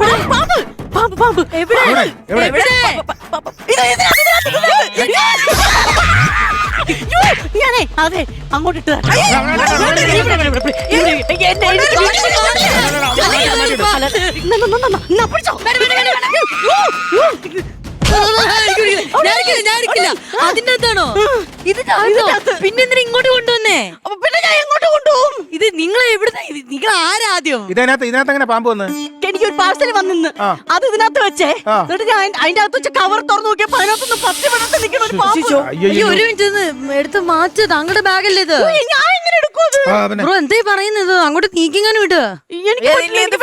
എവിടെ പാമ്പ് പാമ്പ് പാമ്പ് എവിടെ എവിടെ? എവിടെ? എവിടെ പ- പ- ഇത് ഇതിനകത്ത്, ഇതിനകത്ത്, ഇതിനകത്ത്. അയ്യോ, ഞാനേ അതെ അങ്ങോട്ട് ഇട്ട് തരാം. ഇവിടെ, ഇവിടെ, ഇവിടെ, ഇവിടെ, ഇവിടെ, ഇവിടെ. എന്നെ, എനിക്ക് അല്ല, ന, ന, ന, ന, ന, പിടിച്ചോ. ഞാനിക്കില്ല ഞാനിക്കില്ല അതിന്റെ അകത്താണോ ഇതിനകത്ത്. പിന്നെന്തിനാ ഇങ്ങോട്ട് കൊണ്ടുവന്നേ? പിന്നെ ഞാൻ എങ്ങോട്ട് കൊണ്ടുപോകും? ഇത് നിങ്ങൾ എവിടുന്ന? നിങ്ങൾ ആരാദ്യം? ഇതിനകത്ത് ഇതിനകത്ത് എങ്ങനെ പാമ്പ് വന്ന്? എനിക്കൊരു പാർസൽ വന്നിന്ന്. അത് ഇതിനകത്ത് വെച്ചേ. എന്നിട്ട് ഞാൻ അതിന്റെ അകത്ത് വെച്ച് കവർ തുറന്നു നോക്കിയപ്പോ അതിനകത്തൊന്ന് പത്ത് മിനിറ്റ് നിൽക്കുന്ന ഒരു പാമ്പ്. ഒരു മിനിറ്റ് എടുത്ത് മാറ്റ്. താങ്കളുടെ ബാഗല്ലേ ഇത്? ഞാൻ ബ്രോ പറയുന്നത്? അങ്ങോട്ട് നീക്കിങ്ങാനും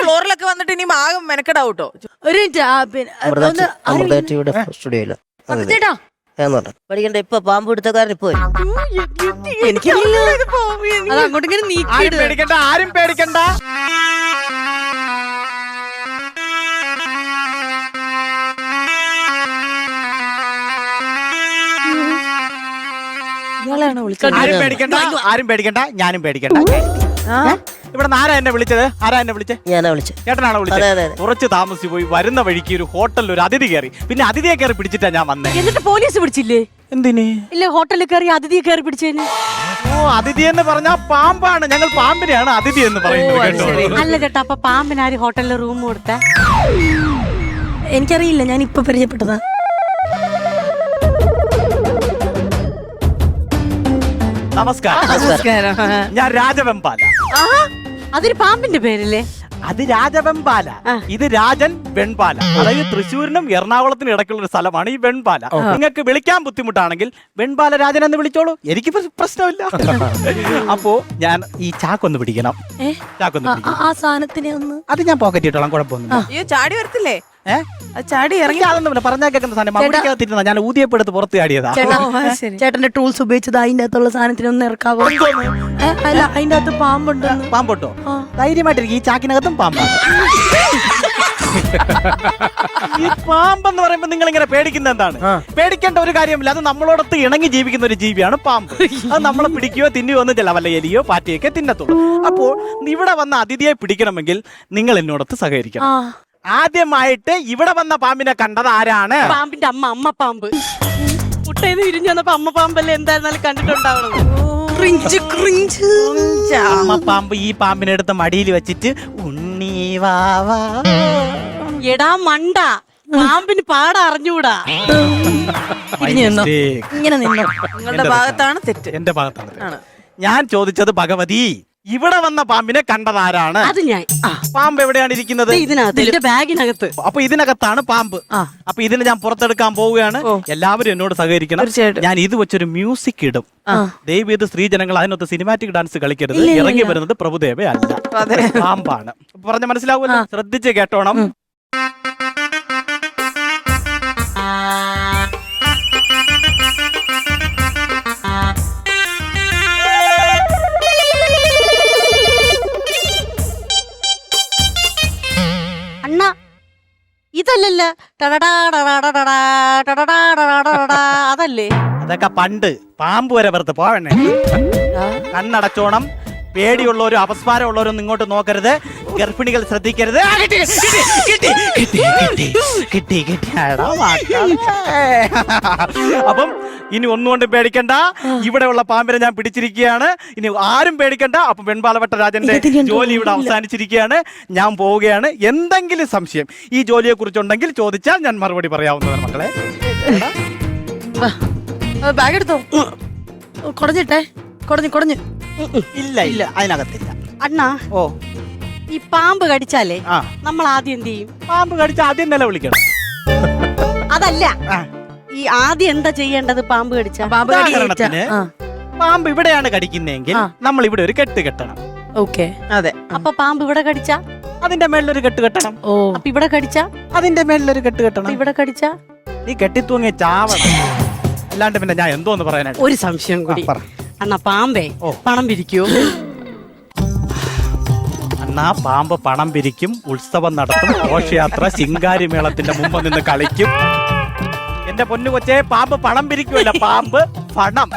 ഫ്ലോറിലൊക്കെ വന്നിട്ട് ഇനി ആകെ മെനക്കെടാവൂട്ടോ. ഒരു മിനിറ്റ് സ്റ്റുഡിയോയിൽ ചേട്ടാ. പഠിക്കണ്ട ഇപ്പൊ പാമ്പ് പിടുത്തക്കാരൻ പോയി വരും. എനിക്കറിയില്ല ഇത് പാമ്പ്. അത് അങ്ങോട്ട് ഇങ്ങനെ ആരും നീക്കിയിട് ആരും പേടിക്കണ്ട വിളിച്ചത് ആരും പേടിക്കണ്ട ആരും പേടിക്കണ്ട ഞാനും പേടിക്കണ്ട. ഇവിടെ ആരാ എന്നെ വിളിച്ചത്? ആരാ എന്നെ വിളിച്ചത് ഞാനാ വിളിച്ചത് ചേട്ടനാണോ അതെ, വിളിച്ചത് അതെ. കുറച്ച് താമസിച്ചു പോയി വരുന്ന വഴിക്ക് ഒരു ഹോട്ടലിൽ ഒരു അതിഥി കയറി. പിന്നെ അതിഥിയെ കയറി പിടിച്ചിട്ടാ ഞാൻ വന്നേ. എന്നിട്ട് പോലീസ് പിടിച്ചില്ലേ? എന്തിന്? ഇല്ല ഹോട്ടലിൽ കയറി അതിഥിയെ കയറി പിടിച്ചേന്. ഓ അതിഥി എന്ന് പറഞ്ഞാ പാമ്പാണ്. ഞങ്ങൾ പാമ്പിനെയാണ് അതിഥി എന്ന് പറയുന്നത് കേട്ടോ. അല്ല ചേട്ടാ അപ്പൊ പാമ്പിനാര് ഹോട്ടലിൽ റൂം കൊടുത്ത? എനിക്കറിയില്ല ഞാൻ ഇപ്പൊ പരിചയപ്പെട്ടതാ. നമസ്കാരം. നമസ്കാരം. ഞാൻ രാജവെമ്പാല അതൊരു പാമ്പിന്റെ പേരല്ലേ? അത് രാജവെമ്പാല ഇത് രാജൻ വെൺപാല അതായത് തൃശ്ശൂരിനും എറണാകുളത്തിനും ഇടയ്ക്കുള്ള ഒരു സ്ഥലമാണ് ഈ വെൺപാല നിങ്ങൾക്ക് വിളിക്കാൻ ബുദ്ധിമുട്ടാണെങ്കിൽ വെൺപാല രാജൻ എന്ന് വിളിച്ചോളൂ. എനിക്ക് പ്ര- പ്രശ്നമില്ല. അപ്പോ ഞാൻ ഈ ചാക്കൊന്ന് പിടിക്കണം. ചാക്കൊന്ന് പിടിക്കണം. ആ സാധനത്തിനെ ഒന്ന് അത് ഞാൻ പോക്കറ്റ് ഇട്ടോളാം കുഴപ്പമൊന്നും അയ്യോ ചാടി വരത്തില്ലേ? ഏ? ചാടി ഇറങ്ങി അതൊന്നുമില്ല പറഞ്ഞാൽ കേൾക്കുന്ന സാധനം. മമ്മൂടിക്കകത്തിരുന്ന ഞാൻ ഊതിയപ്പെടുത്ത് പുറത്ത് ചാടിയതാ. ചേട്ടാ. ചേട്ടന്റെ ടൂൾസ് ഉപയോഗിച്ചത് അതിന്റെ അകത്തുള്ള സാധനത്തിനൊന്നും ഒന്ന് ഇറക്കാവോ? അല്ല അതിന്റെ അകത്ത് പാമ്പുണ്ട്? പാമ്പോട്ടോ ധൈര്യമായിട്ടിരിക്കും. ഈ ചാക്കിനകത്തും പാമ്പാണ്. ഈ പാമ്പെന്ന് പറയുമ്പോ നിങ്ങൾ ഇങ്ങനെ പേടിക്കുന്ന എന്താണ് പേടിക്കേണ്ട ഒരു കാര്യമില്ല. അത് നമ്മളോടൊത്ത് ഇണങ്ങി ജീവിക്കുന്ന ഒരു ജീവിയാണ് പാമ്പ്. അത് നമ്മളെ പിടിക്കുകയോ തിന്നുകയോ ഒന്നും ചില വല്ല എലിയോ പാറ്റയൊക്കെ തിന്നത്തുള്ളൂ. അപ്പോൾ ഇവിടെ വന്ന അതിഥിയെ പിടിക്കണമെങ്കിൽ നിങ്ങൾ എന്നോടൊത്ത് സഹകരിക്കണം. ആദ്യമായിട്ട് ഇവിടെ വന്ന പാമ്പിനെ കണ്ടത് ആരാണ്? പാമ്പിന്റെ അമ്മ അമ്മ പാമ്പ്. മുട്ടയിൽ വിരിഞ്ഞു വന്നപ്പോ അമ്മ പാമ്പല്ലേ എന്തായിരുന്നാലും കണ്ടിട്ടുണ്ടാവണം ക്രിഞ്ച് ക്രിഞ്ച്. അമ്മ പാമ്പ് ഈ പാമ്പിനെ എടുത്ത് മടിയിൽ വെച്ചിട്ട് ഉണ്ണി വാവാ എടാ മണ്ട പാമ്പിന് പാട അറിഞ്ഞൂടാ. തിരിഞ്ഞു നിന്നോ. Mistake. ഇങ്ങനെ നിന്നു. നിങ്ങളുടെ ഭാഗത്താണ് തെറ്റ്. എന്റെ ഭാഗത്താണ് തെറ്റ്. ഞാൻ ചോദിച്ചത് ഭഗവതി ഇവിടെ വന്ന പാമ്പിനെ കണ്ടതാരാണ് അത് ഞാൻ. പാമ്പ് എവിടെയാണ് ഇരിക്കുന്നത്? ദേ ഇതിനകത്ത്. എന്റെ ബാഗിനകത്ത്. അപ്പൊ ഇതിനകത്താണ് പാമ്പ്. അപ്പൊ ഇതിനെ ഞാൻ പുറത്തെടുക്കാൻ പോവുകയാണ്. എല്ലാവരും എന്നോട് സഹകരിക്കണം. ഞാൻ ഇത് വെച്ചൊരു മ്യൂസിക് ഇടും. ദയവ് ഇത് സ്ത്രീജനങ്ങൾ അതിനൊത്ത് സിനിമാറ്റിക് ഡാൻസ് കളിക്കരുത്. ഇറങ്ങി വരുന്നത് പ്രഭുദേവ അല്ല. പാമ്പാണ്. പറഞ്ഞ മനസ്സിലാവുമല്ലോ? ശ്രദ്ധിച്ച് കേട്ടോണം. അതല്ലേ അതൊക്കെ പണ്ട് പാമ്പ് വരെ വെറുതെ പോവണേ കണ്ണടച്ചോണം പേടിയുള്ളവരും അപസ്മാരമുള്ളവരും ഇങ്ങോട്ട് നോക്കരുത് ഗർഭിണികൾ ശ്രദ്ധിക്കരുത്. ആ, കിട്ടി, കിട്ടി, കിട്ടി, കിട്ടി, കിട്ടി, കിട്ടി. എടാ, മക്കളെ. അപ്പം ഇനി ഒന്നുകൊണ്ടും പേടിക്കണ്ട. ഇവിടെയുള്ള പാമ്പിനെ ഞാൻ പിടിച്ചിരിക്കുകയാണ്. ഇനി ആരും പേടിക്കണ്ട. അപ്പൊ വെൺപാലവട്ട രാജന്റെ ജോലി ഇവിടെ അവസാനിച്ചിരിക്കുകയാണ്. ഞാൻ പോവുകയാണ്. എന്തെങ്കിലും സംശയം ഈ ജോലിയെ കുറിച്ചുണ്ടെങ്കിൽ ചോദിച്ചാൽ ഞാൻ മറുപടി പറയാവുന്നതാണ് മക്കളെ. ബാഗ് എടുത്തോ? കുടഞ്ഞിട്ടെ കുടഞ്ഞു കുടഞ്ഞു ഇല്ല ഇല്ല. അതിനകത്തില്ല. അണ്ണാ. ഓ. ഈ പാമ്പ് കടിച്ചാലേ ആ. നമ്മൾ ആദ്യം എന്ത് ചെയ്യും? പാമ്പ് കടിച്ച ആദ്യം നില വിളിക്കണം. അതല്ല. ആ. ഈ ആദ്യം എന്താ ചെയ്യേണ്ടത് പാമ്പ് കടിച്ച? പാമ്പ് കടി ഏറ്റ. ഉദാഹരണത്തിന് ആ. പാമ്പ് ഇവിടെയാണ് കടിക്കുന്നതെങ്കിൽ നമ്മൾ ഇവിടെ ഒരു കെട്ട് കെട്ടണം. ഓക്കെ. അതെ. അപ്പൊ പാമ്പ് ഇവിടെ കടിച്ച? അതിന്റെ മേളിലൊരു കെട്ട് കെട്ടണം. ഓ. അപ്പൊ ഇവിടെ കടിച്ച? അതിന്റെ മേളിലൊരു കെട്ട് കെട്ടണം. ഇവിടെ കടിച്ച? നീ കെട്ടിത്തൂങ്ങിയ ചാവണം. അല്ലാണ്ട് പിന്നെ ഞാൻ എന്തോന്ന് പറയാനായിട്ട്? ഒരു സംശയം കൂടി. ആ, പറ. അണ്ണ പാമ്പേ ഓ. പണം പിരിക്കോ അന്നാ പാമ്പ് പണം പിരിക്കും ഉത്സവം നടത്തും ഘോഷയാത്ര ശിങ്കാരി മേളത്തിന്റെ മുമ്പ് നിന്ന് കളിക്കും. എന്റെ പൊന്നു കൊച്ചേ പാമ്പ് പണം പിരിക്കുമല്ല പാമ്പ് പണം.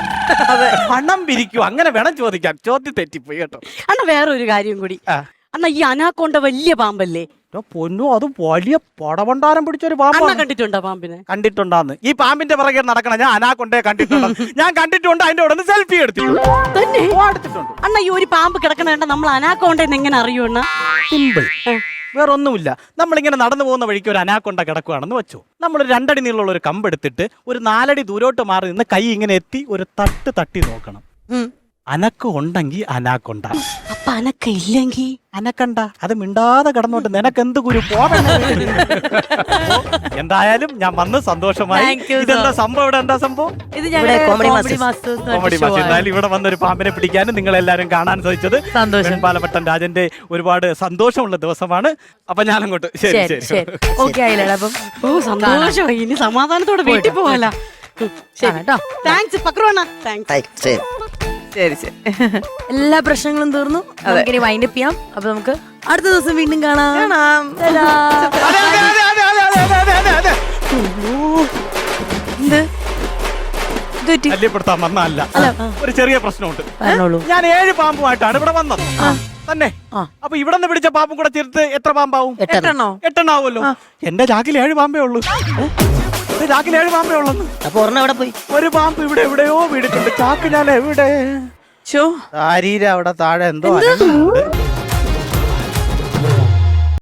അതെ പണം പിരിക്കും. അങ്ങനെ വേണം ചോദിക്കാം ചോദ്യം തെറ്റിപ്പോയി കേട്ടോ. അണ്ണ വേറെ ഒരു കാര്യം കൂടി. അന്ന അണ്ണ ഈ അനാക്കോണ്ട വലിയ പാമ്പല്ലേ? പൊന്നു അത് വലിയ പടവണ്ടാരം പിടിച്ചൊരു പാമ്പാണ്. കണ്ടിട്ടുണ്ടോ പാമ്പിനെ? കണ്ടിട്ടുണ്ടാന്ന്. ഈ പാമ്പിന്റെ പിറകെ നടക്കണം ഞാൻ അനാക്കൊണ്ടേ കണ്ടിട്ടുണ്ട്? ഞാൻ കണ്ടിട്ടുണ്ട് അതിന്റെ ഉടനെ സെൽഫി എടുത്തിട്ടുണ്ട്. അണ്ണ ഈ ഒരു പാമ്പ് കിടക്കണ നമ്മൾ നമ്മൾ കൊണ്ടേന്ന് എങ്ങനെ അറിയൂ അണ്ണ? സിമ്പിൾ വേറെ ഒന്നുമില്ല നമ്മളിങ്ങനെ നടന്നു പോകുന്ന വഴിക്ക് ഒരു അനാക്കൊണ്ട കിടക്കുകയാണെന്ന് വെച്ചു. നമ്മൾ രണ്ടടി നീളമുള്ള ഒരു കമ്പെടുത്തിട്ട് ഒരു നാലടി ദൂരോട്ട് മാറി നിന്ന് കൈ ഇങ്ങനെ എത്തി ഒരു തട്ട് തട്ടി നോക്കണം. അനക്കം ഉണ്ടെങ്കിൽ അനാക്കുണ്ട. അപ്പൊ അനക്ക ഇല്ലെങ്കി? അനക്കണ്ട. അത് മിണ്ടാതെ കിടന്നോട്ട് നിനക്ക് എന്ത് കുരു പോവണേ എന്തായാലും ഞാൻ വന്ന് സന്തോഷമായി. Thank you, sir. ഇതെന്താ സംഭവം? ഇവിടെ എന്താ സംഭവം? ഇത് ഞങ്ങളുടെ കോമഡി. മാസ്റ്റേഴ്സ് കോമഡി മാഷ് എന്തായാലും ഇവിടെ വന്ന ഒരു പാമ്പിനെ പിടിക്കാനും നിങ്ങൾ എല്ലാവരും കാണാൻ സാധിച്ചത് സന്തോഷം. പാലപ്പട്ടൻ രാജന്റെ ഒരുപാട് സന്തോഷമുള്ള ദിവസമാണ്. അപ്പൊ ഞാൻ അങ്ങോട്ട് ശരി ശരി ശരി. ശരി. ഓക്കെ ആയില്ലടാ അപ്പം? ഓ സന്തോഷമായി. ഇനി സമാധാനത്തോടെ വീട്ടിൽ പോവാല ശരി കേട്ടോ. താങ്ക്സ് പക്രുവണ്ണ. താങ്ക്സ് ശരി. ശരി ശരി. എല്ലാ പ്രശ്നങ്ങളും തീർന്നു. നമുക്കിനി വൈൻഡപ്പ് ചെയ്യാം. അപ്പൊ നമുക്ക് അടുത്ത ദിവസം വീണ്ടും കാണാം. ഒരു ചെറിയ പ്രശ്നമുണ്ട്. ഞാൻ ഏഴ് പാമ്പുമായിട്ടാണ് ഇവിടെ വന്നത്. തന്നെ. അപ്പൊ ഇവിടെ നിന്ന് പിടിച്ച പാമ്പും കൂടെ ചേർത്ത് എത്ര പാമ്പാവും? എട്ടെണ്ണോ. എട്ടെണ്ണാവുമല്ലോ. എന്റെ ചാക്കിൽ ഏഴ് പാമ്പേ ഉള്ളൂ. ചാക്കിൽ ഏഴ് പാമ്പേ ഉള്ളു അപ്പൊ ഒരെണ്ണം എവിടെ പോയി? ഒരു പാമ്പ് ഇവിടെ എവിടെയോ വീടിട്ടുണ്ട് ചാക്ക് ഞാൻ എവിടെ? ശാരീര അവിടെ താഴെ എന്തോ അനങ്ങുന്നുണ്ട്.